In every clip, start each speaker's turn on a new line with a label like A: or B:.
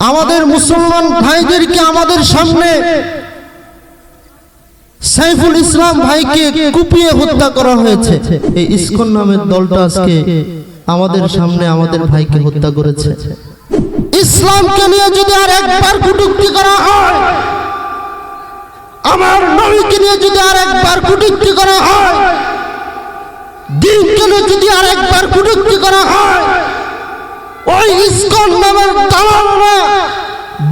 A: আমাদের মুসলমান ভাইদেরকে আমাদের সামনে সাইফুল ইসলাম ভাইকে কুপিয়ে হত্যা করা হয়েছে। এই ইসকন নামের দলটা আজকে আমাদের সামনে আমাদের ভাইকে হত্যা করেছে। ইসলামকে নিয়ে যদি আর একবার কুটুক্তি করা হয়, আমার নবীকে নিয়ে যদি আর একবার কুটুক্তি করা হয়, দিনকে নিয়ে যদি আর একবার কুটুক্তি করা হয় ওই ইসকন নামের দালালরা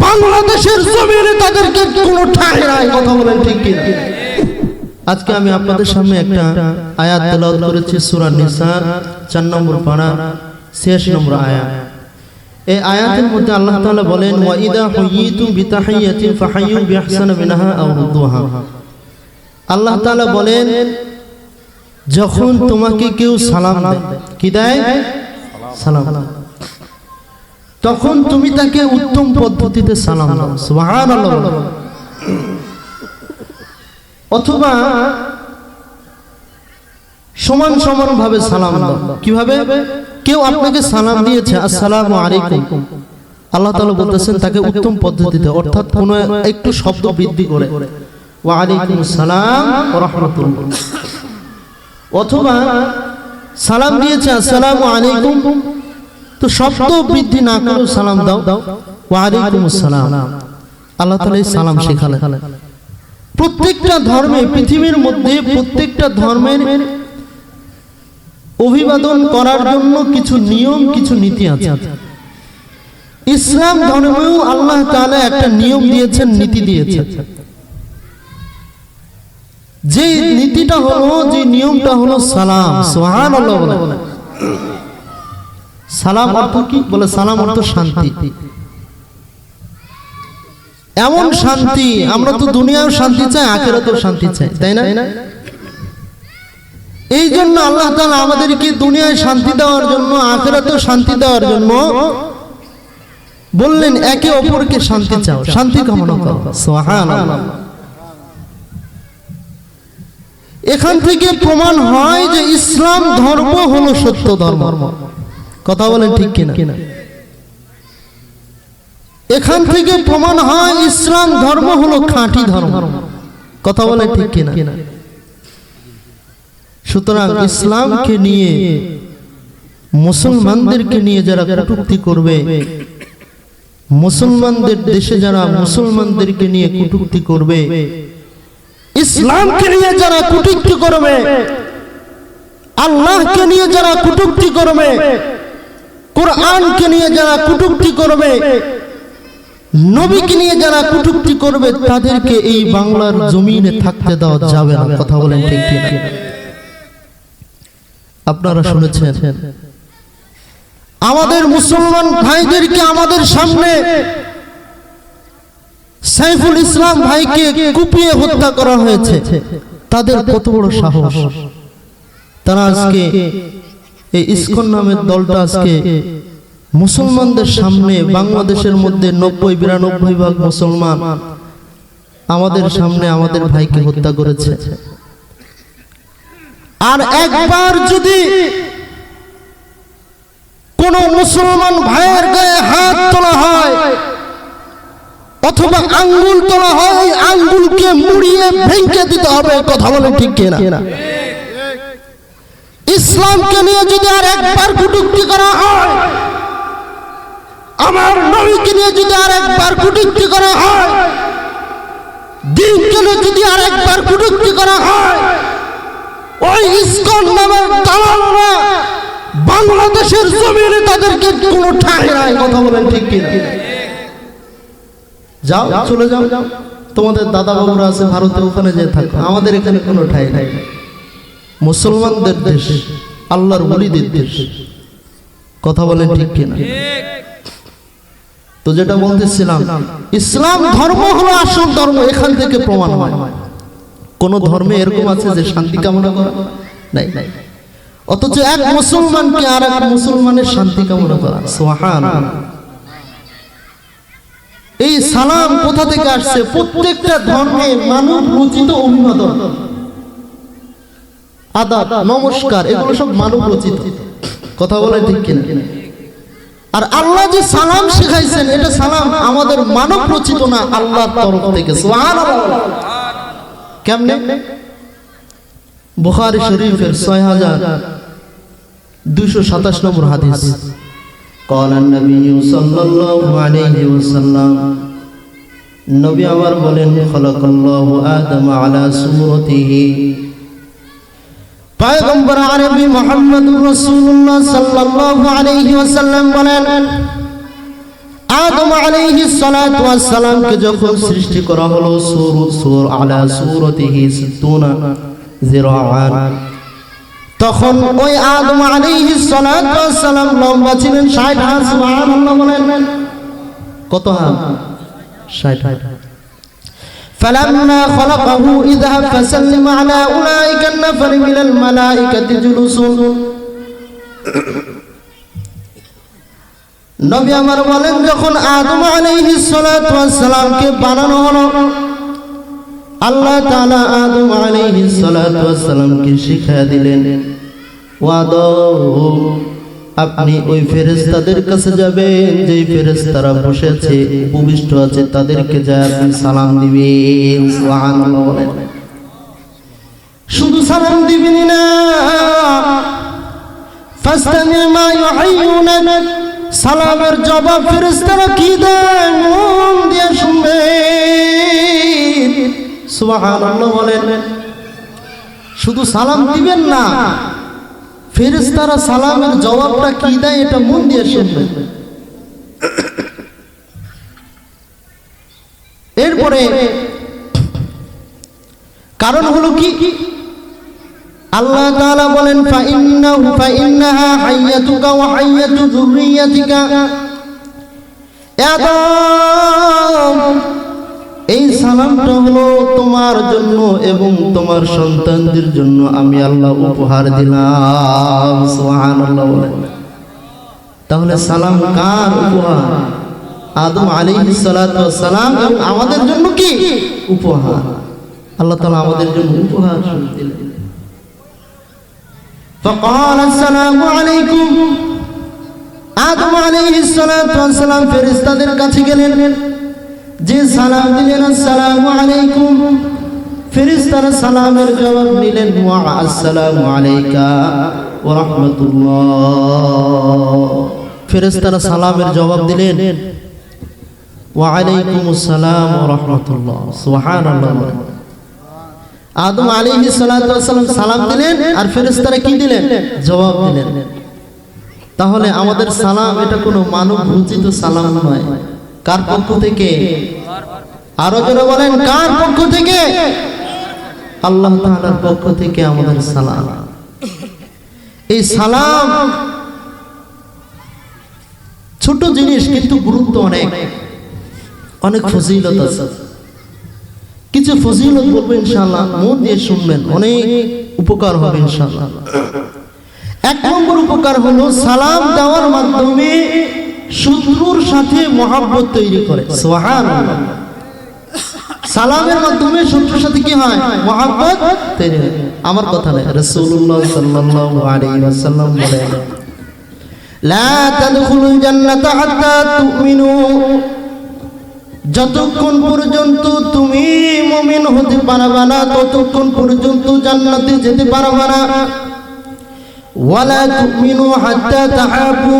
A: বাংলাদেশের জমিনে তাদেরকে কোনো ঠাঁই নাই, কথা বলেন ঠিক কিনা? আজকে আমি আপনাদের সামনে একটা আয়াত তেলাওয়াত করেছি, সূরা নিসার 4 নম্বর পারা 86 নম্বর আয়াত। এই আয়াতের মধ্যে আল্লাহ তাআলা বলেন, ওয়া ইদা হুয়িতুম বিতাহিয়াতিন ফাহাইয়ু বিআহসানা মিনহা আও রুদ্দুহা আল্লাহ তাআলা বলেন, যখন তোমাকে কেউ সালাম দেয়, কি দেয়? সালাম তখন তুমি তাকে উত্তম পদ্ধতিতে সালাম দাও। অথবা সমান সমান ভাবে সালাম দাও। কীভাবে? কেউ আপনাকে সালাম দিয়েছে, আসসালামু আলাইকুম। আল্লাহ তাআলা বলতেছেন তাকে উত্তম পদ্ধতিতে, অর্থাৎ কোন একটু শব্দ বৃদ্ধি করে। ওয়া সালাম অথবা সালাম দিয়েছে, আসসালামু আলাইকুম। তো শব্দ বৃদ্ধি না করেও সালাম দাও। ওয়া আলাইকুম আসসালাম আল্লাহ তাআলা সালাম শেখালেন। প্রত্যেকটা ধর্মে, পৃথিবীর মধ্যে প্রত্যেকটা ধর্মের অভিবাদন করার জন্য কিছু নিয়ম, কিছু নীতি আছে। ইসলাম ধর্মেও আল্লাহ তাআলা একটা নিয়ম দিয়েছেন, নীতি দিয়েছেন। যে নীতিটা হলো, যে নিয়মটা হলো সালাম, সুবহানাল্লাহ বলে। সালাম অর্থ কি? বলে সালাম অর্থ শান্তি। এমন শান্তি আমরা তো দুনিয়াও শান্তি চাই আখেরাতেও শান্তি চাই তাই না? এই জন্য আল্লাহ তাআলা আমাদেরকে দুনিয়ায় শান্তি দেওয়ার জন্য আখেরাতেও শান্তি দেওয়ার জন্য বললেন একে অপরকে শান্তি চাও শান্তি কামনা করো। সুবহানাল্লাহ। এখান থেকে প্রমাণ হয় যে ইসলাম ধর্ম হলো সত্য ধর্ম। কথা বলেন ঠিক কিনা? এখান থেকে প্রমাণ হয় ইসলাম ধর্ম হলো খাঁটি ধর্ম। কথা বলেন ঠিক কিনা? সুতরাং ইসলামকে নিয়ে মুসলমানদেরকে নিয়ে যারা কটূক্তি করবে মুসলমানদের দেশে যারা মুসলমানদেরকে নিয়ে কটূক্তি করবে ইসলামকে নিয়ে যারা কটূক্তি করবে আল্লাহকে নিয়ে যারা কটূক্তি করবে কোরআনকে নিয়ে যারা কটূক্তি করবে, নবীকে নিয়ে যারা কটূক্তি করবে, তাদেরকে এই বাংলার জমিনে থাকতে দেওয়া যাবে না। কথা বলেন ঠিক কিনা? আপনারা শুনেছেন, আমাদের মুসলমান ভাইদেরকে আমাদের সামনে সাইফুল ইসলাম ভাইকে কুপিয়ে হত্যা করা হয়েছে। তাদের কত বড় সাহস। তারা আজকে এই ইসকন নামের দলটা আজকে মুসলমানদের সামনে বাংলাদেশের মধ্যে নব্বই বিরানব্বই ভাগ মুসলমান। আমাদের সামনে আমাদের ভাইকে হত্যা করেছে। আর একবার যদি কোন মুসলমান ভাইয়ের গায়ে হাত তোলা হয় অথবা আঙ্গুল তোলা হয় আঙ্গুলকে মুড়িয়ে ভেঙে দিতে হবে কথা বলে ঠিক কিনা? ইসলামকে নিয়ে যদি আর একবার কটূক্তি করা হয়, আমার নবীকে নিয়ে যদি আর একবার কটূক্তি করা হয়, দিনকে নিয়ে যদি আর একবার কটূক্তি করা হয়, ওই ইসকন নামের দালালরা বাংলাদেশের জমিনে তাদেরকে কোনো ঠাঁই নাই কথা বলেন ঠিক কিনা? যাও, চলে যাও। তোমাদের দাদা বাবুরা আছে, ভারতে ওখানে যে থাকো। আমাদের এখানে কোনো ঠাই নাই। মুসলমানদের দেশ, আল্লাহর বলিদের দেশ। কথা বলেন ঠিক কিনা? তো যেটা বলতেছিলাম, ইসলাম ধর্ম হলো আসল ধর্ম, এখান থেকে প্রমাণ হয়। কোন ধর্মে এরকম আছে যে শান্তি কামনা করা? নাই অথচ এক মুসলমানকে আর এক মুসলমানের শান্তি কামনা করা। সোহান এই সালাম কোথা থেকে আসছে? প্রত্যেকটা ধর্মে মানব রচিত অভিবাদন। আদাব নমস্কার এগুলো সব মানব রচিত কথা বলে ঠিক কিনা আর আল্লাহ যে সালাম শিখাইছেন এটা সালাম আমাদের মানব রচিত না আল্লাহর তরফ থেকে সুবহানাল্লাহ কেমনে বুখারী শরীফের ছয় হাজার দুইশো সাতাশ নম্বর হাদিস
B: قال النبي صلى الله عليه وسلم নবী আমার বলেন খলাকাল্লাহু আদম আলা সুরতিহি
A: পয়গম্বর আরবি মুহাম্মদুর রাসূলুল্লাহ সাল্লাল্লাহু আলাইহি ওয়াসাল্লাম বলেন, আদম আলাইহিস সালাতু ওয়াস সালামকে যখন
B: সৃষ্টি করা হলো, সুর সুর আলা সুরতিহি সিত্তুনা জিরাআন
A: তখন ওই আদম আলাইহিস সালাতু ওয়াস সালাম লম্বা ছিলেন 60 হাত, সুবহানাল্লাহ বলেন।
B: কত হাত? 60 হাত।
A: فلما خلقه اذهب فسلم على اولئك النفر من الملائكه جلوس নবী আমার বলেন যখন আদম আলাইহিস সালাতু ওয়াস সালামকে বানানো হলো
B: আল্লাহ তাআলা আদম আলাইহিস সালাতু ওয়াস সালামকে শিখিয়ে দিলেন ও আদম আপনি ওই ফেরেশতাদের কাছে যাবেন, যেই ফেরেশতারা বসেছে উপবিষ্ট আছে, তাদেরকে যা আপনি সালাম দিবেন
A: শুধু সালাম দিবেন না। সালামের জবাব ফেরেস্তারা কি দেয় মন দিয়ে শুনবেন। সুবহানাল্লাহ বলেন। শুধু সালাম দিবেন না ফেরেশতারা সালামের জবাবটা কি দেয় এটা মন দিয়ে শুনবেন এরপরে কারণ হলো কি? আল্লাহ তাআলা বলেন, ফাইন্নাহু, ফাইন্নাহা হাইয়াতুকা ওয়া হাইয়াতু যুররিয়াতিকা। আদম
B: এই সালামটা হলো তোমার জন্য এবং তোমার সন্তানদের জন্য আমি আল্লাহ উপহার দিলাম সুবহানাল্লাহ বলেন তাহলে সালাম কার উপহার আদম আলাইহিস সালাতু ওয়াস সালাম এবং আমাদের জন্য কি উপহার আল্লাহ তাআলা আমাদের জন্য উপহার দিলেন
A: فقال السلام عليكم আদম আলাইহিস সালাতু ওয়াস সালাম ফেরেশতাদের কাছে গেলেন যে সালাম দিলেন, আসসালামু আলাইকুম। ফেরেশতারা সালামের জবাব নিলেন, ওয়া
B: আসসালামু আলাইকা ওয়া রাহমাতুল্লাহ। ফেরেশতারা সালামের জবাব দিলেন, ওয়া আলাইকুমুস সালাম ওয়া রাহমাতুল্লাহ। সুবহানাল্লাহ।
A: আদম আলাইহিস সালাতু ওয়াস সালাম সালাম দিলেন আর ফেরেশতারা কি দিলেন? জবাব দিলেন।
B: তাহলে আমাদের সালাম এটা কোনো মানব রচিত সালাম নয়। কার পক্ষ থেকে?
A: আরও জোরে বলেন, কার পক্ষ থেকে?
B: আল্লাহ তাআলার পক্ষ থেকে আমাদের সালাম।
A: এই সালাম
B: ছোট জিনিস, কিন্তু গুরুত্ব অনেক। অনেক ফজিলত আছে। কিছু ফজিলত বলব ইনশাআল্লাহ, মন দিয়ে শুনবেন, অনেক উপকার হবে ইনশাআল্লাহ।
A: এক নম্বর উপকার হলো সালাম দেওয়ার মাধ্যমে শত্রুর সাথে মহাব্বত তৈরি করে। সুবহানাল্লাহ। সালামের মাধ্যমে শত্রুর সাথে কি হয়? মহাব্বত
B: তৈরি হয়। আমার কথা নয় রাসূলুল্লাহ সাল্লাল্লাহু আলাইহি ওয়াসাল্লাম বলেন,
A: লা তাদখুলুল জান্নাতা হাত্তা তুমিনু। যতক্ষণ পর্যন্ত তুমি মুমিন হতে পারবে না, ততক্ষণ পর্যন্ত জান্নাতে যেতে পারবে না। ওয়ালা তুমিনু হাত্তা তাহাবু।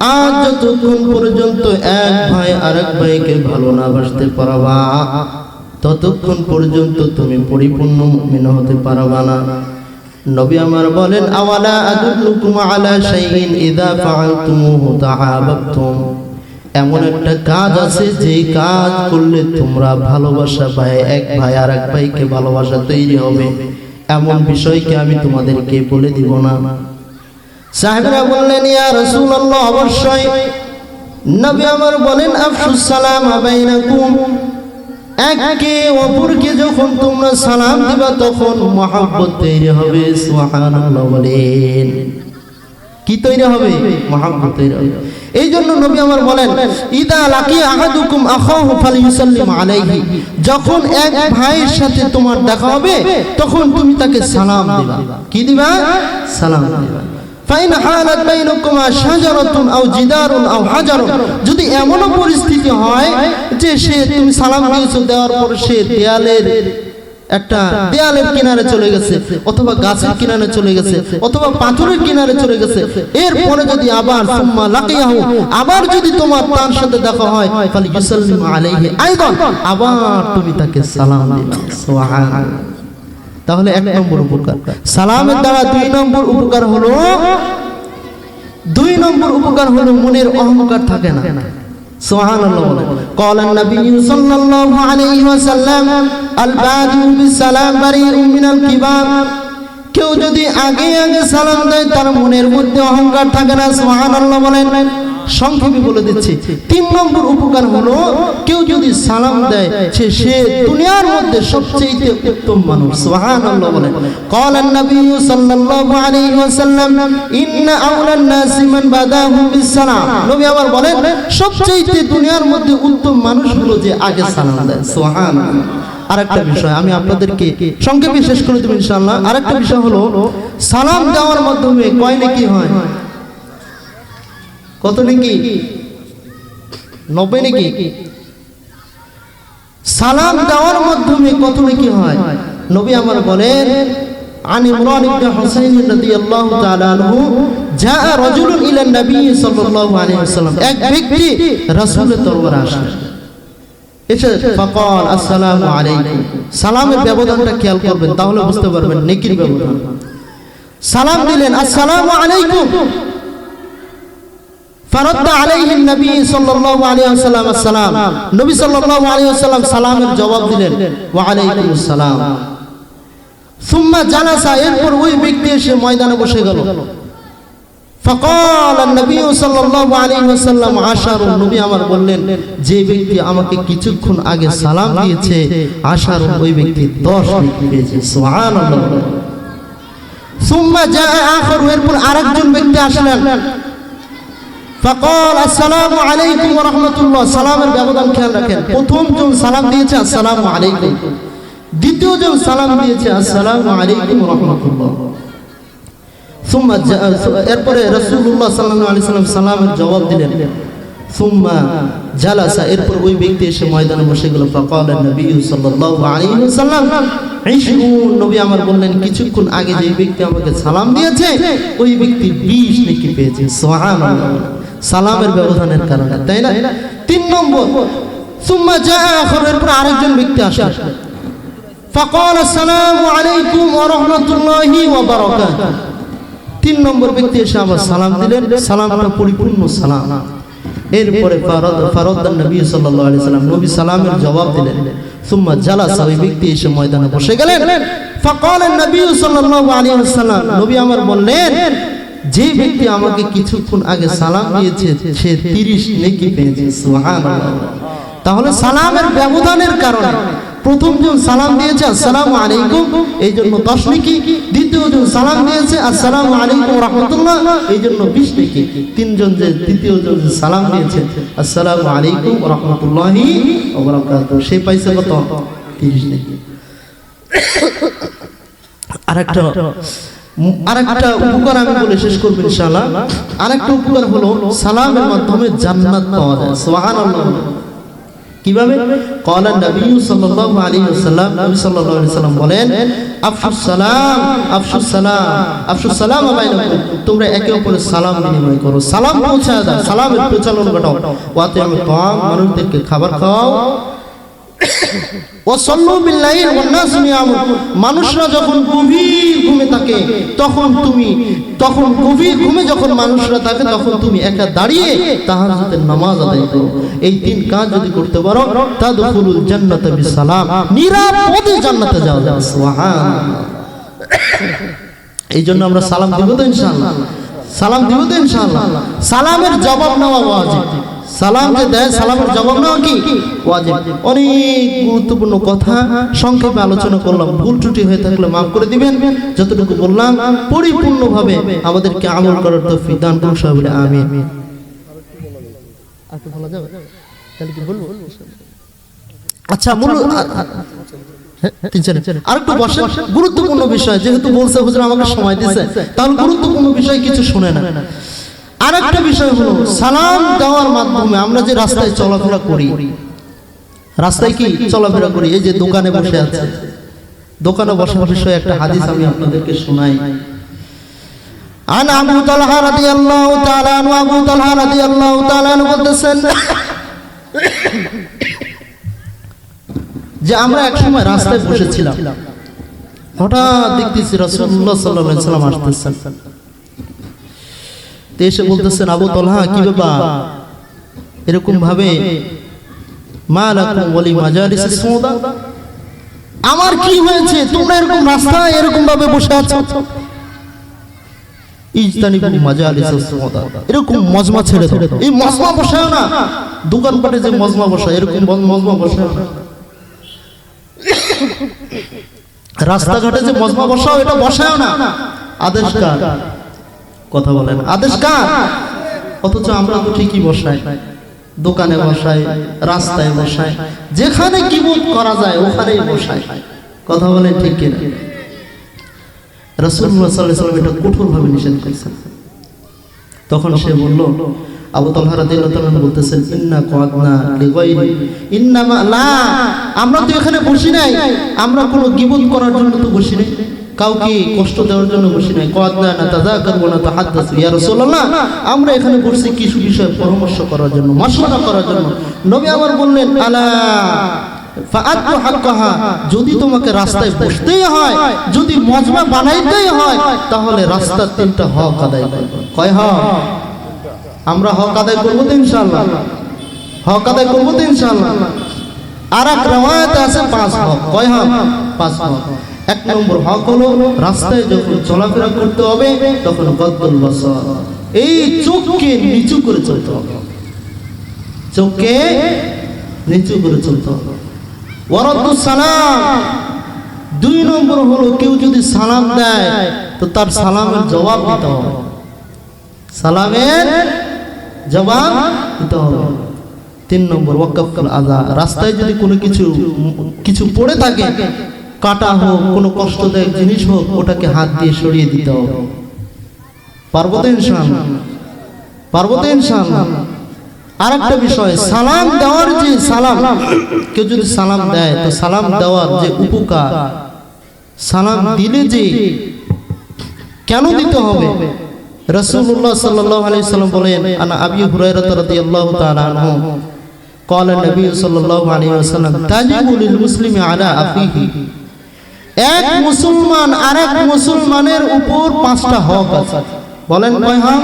B: আজ যতক্ষণ পর্যন্ত এক ভাই আরেক ভাইকে ভালো না বাসতে পারবা, ততক্ষণ পর্যন্ত তুমি পরিপূর্ণ মুমিন হতে পারবা না। নবী আমার বলেন, আওয়ালা আদুল্লুকুম আলা শাইইন ইযা ফাআলতুমুহু তাহাবাবতুম? এমন একটা কাজ আছে যে কাজ করলে তোমরা ভালোবাসা ভাই এক ভাই আর এক ভাইকে ভালোবাসা তৈরি হবে। এমন বিষয়কে আমি তোমাদেরকে বলে দিব না।
A: সাহেবরা বললেন, ইয়া রাসূলুল্লাহ, অবশ্যই। নবী আমার বলেন, আফসুস সালাম বাইনাকুম। একে অপরকে যখন তোমরা সালাম দিবা, তখন
B: মহাব্বত তৈরি হবে, সুবহানাল্লাহ বলেন। কি তৈরি হবে? মহাব্বত তৈরি হবে।
A: এই জন্য নবী আমার বলেন, ইদা লাকি আহাদুকুম আখাহু ফালিয়ুসাল্লিম আলাইহি। যখন এক ভাইয়ের সাথে তোমার দেখা হবে, তখন তুমি তাকে সালাম দিবা। কি দিবা?
B: সালাম দিবা।
A: ফাইন হালাত বাইনাকুমা শাজারাতুন আও জিদারুন আও হাজারুন। যদি এমনও পরিস্থিতি হয় যে সে তুমি সালাম দিয়েছ, দেওয়ার পর সে দেয়ালের একটা দেয়ালের কিনারে চলে গেছে, অথবা গাছের কিনারে চলে গেছে, অথবা পাথরের কিনারে চলে গেছে, এরপরে যদি আবার সুম্মা লাকিয়াহু, আবার যদি তোমার তার সাথে দেখা হয়, ফালি আলাইহি আইদান, আবার তুমি তাকে সালাম সুবহানাল্লাহ। তাহলে এক নম্বর উপকার সালামের দ্বারা দুই নম্বর উপকার হলো দুই নম্বর উপকার হলো মনের অহংকার থাকে না সুবহানাল্লাহ বলে قال النبي صلى الله عليه وسلم البادئ بالسلام بريء من الكبار কেউ যদি আগে আগে সালাম দেয় তার মনের মধ্যে অহংকার থাকে না সুবহানাল্লাহ বলেন সংক্ষেপে বলে দিচ্ছি তিন নম্বর উপকার হলো কেউ যদি সালাম দেয় সে সে দুনিয়ার মধ্যে সবচেয়ে উত্তম মানুষ সুবহানাল্লাহ বলেন قال النبي صلى الله عليه وسلم ان اولى الناس من بداهم بالسلام নবী আবার বলেন সবচেয়ে দুনিয়ার মধ্যে উত্তম মানুষ হলো যে আগে সালাম দেয় সুবহানাল্লাহ আরেকটা বিষয় আমি আপনাদেরকে সংক্ষেপে শেষ করে দেব ইনশাআল্লাহ আরেকটা বিষয় হলো সালাম দেওয়ার মাধ্যমে কয় নাকি হয় কত নাকি নব্বই নাকি সালাম দেওয়ার মাধ্যমে কত নাকি হয় নবী আমার বলেন عن عمران بن حسين رضي الله تعالى عنه جاء رجل الى النبي صلى الله عليه وسلم এক ব্যক্তি রাসূলের দরবারে আসলেন এসে ফকল আসসালামু আলাইকুম সালামের ব্যবধানটা খেয়াল করবেন তাহলে বুঝতে পারবেন নেকির ব্যবধান সালাম দিলেন আসসালামু আলাইকুম নবী নবী সালামের জবাব দিলেন ময়দানে বসে নবী নবী আমার বললেন, যে ব্যক্তি আমাকে কিছুক্ষণ আগে সালাম দিয়েছে আশার ওই ব্যক্তি দশ সুম্মা যা আখর, এরপর আরেকজন ব্যক্তি আসলেন ফকল, আসসালাম আলাইকুম রহমতুল্লাহ। সালামের ব্যবধান খেয়াল রাখেন। প্রথম জন সালাম দিয়েছে, আসসালাম আলাইকুম। দ্বিতীয় জন সালাম দিয়েছে, আসসালাম আলাইকুম রহমতুল্লাহ। এরপরে রসুল্লাহ সাল্লাহ আলি সাল্লাম সালামের জবাব দিলেন, সুম্মা জালাসা। এরপর ওই ব্যক্তি এসে ময়দানে বসে গেল, ফকল নবী সাল্লাল্লাহু আলাইহি সাল্লাম। নবী আমার বললেন, কিছুক্ষণ আগে যে ব্যক্তি আমাকে সালাম দিয়েছে, ওই ব্যক্তি বিশ নাকি পেয়েছে। সোহান সালামের ব্যবধানের কারণে তাই না? তিন নম্বর সুম্মা যা খবরের পর আরেকজন ব্যক্তি আসে ফাকাল আসসালামু আলাইকুম ওয়া রাহমাতুল্লাহি ওয়া বারাকাত তিন নম্বর ব্যক্তি এসে আবার সালাম দিলেন। সালামটা পরিপূর্ণ সালাম। এরপরে ফারদ্দান নবী সাল্লাল্লাহু আলাইহি সাল্লাম নবী সালামের জবাব দিলেন। সুম্মা জালা সাবি ব্যক্তি এসে ময়দানে বসে গেলেন। ফাকাল নবী সাল্লাল্লাহু আলাইহি সাল্লাম নবী আমার বললেন যে ব্যক্তি আমাকে কিছুক্ষণ আগে সালাম দিয়েছে, সে 30 নেকি পেয়েছে, সুবহানাল্লাহ। তাহলে সালামের ব্যবধানের কারণে প্রথম জন সালাম দিয়েছে, আসসালামু আলাইকুম এই জন্য দশ নাকি। দ্বিতীয় জন সালাম দিয়েছে, আসসালামু আলাইকুম রহমতুল্লাহ এই জন্য বিশ নাকি। তিনজন যে তৃতীয় জন যে সালাম দিয়েছে, আসসালামু আলাইকুম রহমতুল্লাহি সে পাইছে কত? তিরিশ নাকি। আরেকটা আরেকটা উপকার আমি বলে শেষ করব ইনশাআল্লাহ। আরেকটা উপকার হলো সালামের মাধ্যমে জান্নাত পাওয়া যায়। সুবহানাল্লাহ। কীভাবে? কলান নবী সাল্লাল্লাহু আলাইহি ওয়াসাল্লাম, নবী সাল্লাল্লাহু আলাইহি বলেন আফসুস সালাম আফসুস সালাম আফসুস সালাম তোমরা একে অপরের সালাম বিনিময় করো। সালাম পৌঁছায় দাও, সালামের প্রচলন ঘটাও। ওয়াতে আমি মানুষদেরকে খাবার খাওয়াও মানুষরা যখন গভীর ঘুমে থাকে, তখন তুমি, তখন গভীর ঘুমে যখন মানুষরা থাকে, তখন তুমি একা দাঁড়িয়ে তাহার হাতে নামাজ আদায় করো। এই তিন কাজ যদি করতে পারো, তাদখুলুল জান্নাত বিসালাম। নিরাপদে জান্নাতে যাওয়া যাবে। এই জন্য আমরা সালাম দিব তো ইনশাআল্লাহ। সালাম দিব তো ইনশাআল্লাহ। সালামের জবাব নেওয়া ওয়াজিব। সালাম যে দেয় সালামের জবাব নেওয়া কি? ওয়াজিব। অনেক গুরুত্বপূর্ণ কথা। সংক্ষেপে আলোচনা করলাম। ভুল ত্রুটি হয়ে থাকলে মাফ করে দিবেন। যতটুকু বললাম পরিপূর্ণভাবে আমাদেরকে আমল করার তৌফিক দান করুন সবাই বলে আমিন। আর কি বলা যাবে? তাহলে কি বলব?
B: আচ্ছা মূল তিন চার আরেকটু বসেন। গুরুত্বপূর্ণ বিষয় যেহেতু বলছে হুজুর আমাকে সময় দিছে তাহলে গুরুত্বপূর্ণ বিষয় কিছু শুনে না আরেকটা বিষয় হলো সালাম দেওয়ার মাধ্যমে আমরা যে রাস্তায় চলাফেরা করি রাস্তায় কি চলাফেরা করি? এই যে দোকানে বসে আছে। দোকানে বসে বিষয়ে একটা হাদিস আমি আপনাদেরকে শোনাই। যে আমরা একসময় রাস্তায় বসেছিলাম। হঠাৎ দেখতেছি রসুল্লাহ সাল্লাল্লাহু সাল্লাম আসতেছেন। তো এসে বলতেছেন, আবু তলহা, কি ব্যাপার? এরকম ভাবে, মা লাকুম ওয়ালি মাজালিস সুদা।
A: আমার কি হয়েছে? তোমরা এরকম রাস্তায় এরকম ভাবে বসে আছো? এরকম মজমা ছেড়ে এই মজমা বসায় না।
B: দোকানপাটে যে মজমা এরকম মজমা বসা রাস্তাঘাটে যে মজমা বসাও, এটা বসাও না। আদেশ কথা বলেন আদেশ কার? অথচ আমরা তো ঠিকই বসাই। দোকানে বসাই, রাস্তায় বসাই, যেখানে কিবোধ করা যায়, ওখানেই বসাই। কথা বলেন ঠিক কিনা? সাল্লাম এটা নিষেধ করেছেন। তখন সে বলল, আবু তালহা বলতেছেন, ইন্না কাদনা লিগাইরি ইন্নামা লা আমরা তো এখানে বসি নাই। আমরা কোনো গিবত করার জন্য তো বসি নাই। কাউকে কষ্ট দেওয়ার জন্য বসি নাই। কাদনা না তাযাকার ওয়া না তাহাদ্দাসু, ইয়া রাসূলুল্লাহ। আমরা এখানে বসছি কিছু বিষয়ে পরামর্শ করার জন্য মাশওয়ারা করার জন্য। নবী আমার বললেন, আলা যদি তোমাকে রাস্তায় বসতেই হয়, যদি মজমা বানাইতেই হয়, তাহলে রাস্তার তিনটা হক আদায় করবে। কয় হক? আমরা হক আদায় করব তো ইনশাল্লাহ হক আদায় করব তো ইনশাল্লাহ আর এক রেওয়ায়ত আছে পাঁচ হক। কয় হক? পাঁচ হক। এক নম্বর হক হলো, রাস্তায় যখন চলাফেরা করতে হবে, তখন গদ্দুল বসর। এই চোখকে নিচু করে চলতে হবে। চোখকে নিচু করে চলতে হবে। ওয়ারাদ্দুস সালাম। দুই নম্বর হলো, কেউ যদি সালাম দেয়, তো তার সালামের জবাব দিতে হবে। সালামের জবাব দিতে হবে। তিন নম্বর ওয়াকাফুল আদা রাস্তায় যদি কোনো কিছু কিছু পড়ে থাকে কাটা হোক কোনো কষ্টদায়ক জিনিস হোক ওটাকে হাত দিয়ে সরিয়ে দিতে হবে পারবো তো ইনশাআল্লাহ পারবো তো ইনশাআল্লাহ আর একটা বিষয় সালাম দেওয়ার যে সালাম কেউ যদি সালাম দেয় তো সালাম দেওয়ার যে উপকার সালাম দিলে যে কেন দিতে হবে রাসূলুল্লাহ সাল্লাল্লাহু আলাইহি সাল্লাম বলেন আনা আবি হুরায়রা রাদিয়াল্লাহু তাআলা আনহু قال النبي صلى الله عليه وسلم تجب للمسلم على اخيه এক মুসলমান আর আরেক মুসলমানের উপর পাঁচটা হক আছে। বলেন কয় হক?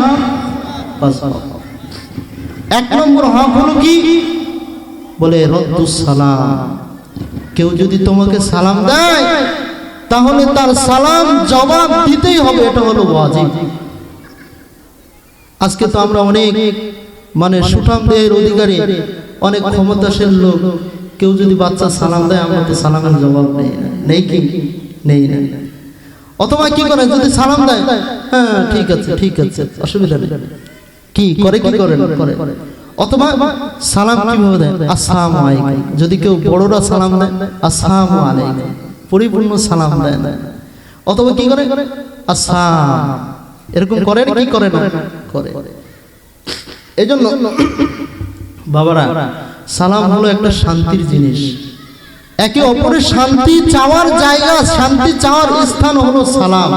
B: এক নম্বর হক হলো কি? বলে সালাম। কেউ যদি তোমাকে সালাম দেয় তাহলে তার সালাম জবাব দিতেই হবে এটা হলো ওয়াজিব। আজকে তো আমরা অনেক মানে সুঠাম দেহের অধিকারী অনেক ক্ষমতাশীল লোক। কেউ যদি বাচ্চা সালাম দেয় আমরা তো সালামের জবাব নেই। না। নেই কি? নেই অথবা কি করে যদি সালাম দেয় হ্যাঁ ঠিক আছে ঠিক আছে অসুবিধা নেই। কি করে কি করে করে অথবা সালাম কীভাবে দেয়? আসসালামু আলাইকুম। যদি কেউ বড়রা সালাম দেয় আসসালামু আলাইকুম। পরিপূর্ণ সালাম দেয় না। অথবা কি করে? আসসালাম। এরকম করে কি করে না করে। এই জন্য বাবারা সালাম হলো একটা শান্তির জিনিস। একে অপরের শান্তি চাওয়ার জায়গা শান্তি চাওয়ার স্থান হলো সালাম।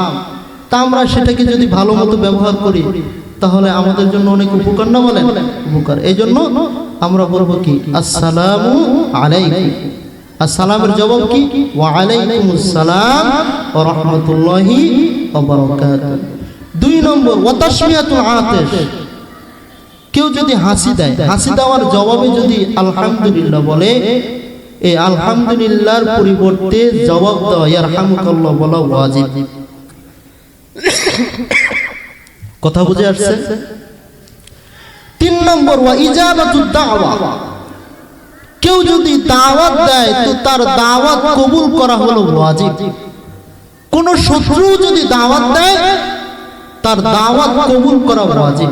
B: তা আমরা সেটাকে যদি ভালো মতো ব্যবহার করি তাহলে আমাদের জন্য অনেক উপকার না বলেন? উপকার। এই জন্য আমরা বলব কি? আসসালামু আলাইকুম। আসসালামের জবাব কি? ওয়া আলাইকুমুস সালাম ওয়া রাহমাতুল্লাহি ওয়া বারাকাতুহু। দুই নম্বর ওয়া তাসমিয়াতুল আতিশ। কেউ যদি হাসি দেয় হাসি দেওয়ার জবাবে যদি আলহামদুলিল্লাহ বলে এই আলহামদুলিল্লাহর পরিবর্তে জবাব দেওয়া ইয়ারহামুকাল্লাহ বলা ওয়াজিব। কথা বুঝে আসছে? তিন নম্বর ওয়া ইজাবাতুদ দাওয়া। কেউ যদি দাওয়াত দেয় তো তার দাওয়াত কবুল করা হলো ওয়াজিব। কোন শত্রু যদি দাওয়াত দেয় তার দাওয়াত কবুল করা ওয়াজিব।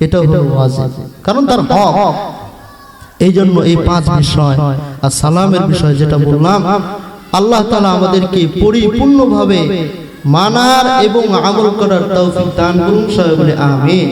B: এটা হলো ওয়াজিব। কারণ তার হক। এই জন্য এই পাঁচ বিষয় আর সালামের বিষয় যেটা বললাম আল্লাহ তালা আমাদেরকে পরিপূর্ণভাবে মানার এবং আমল করার তৌফিক দান করুন সবাই বলে আমিন।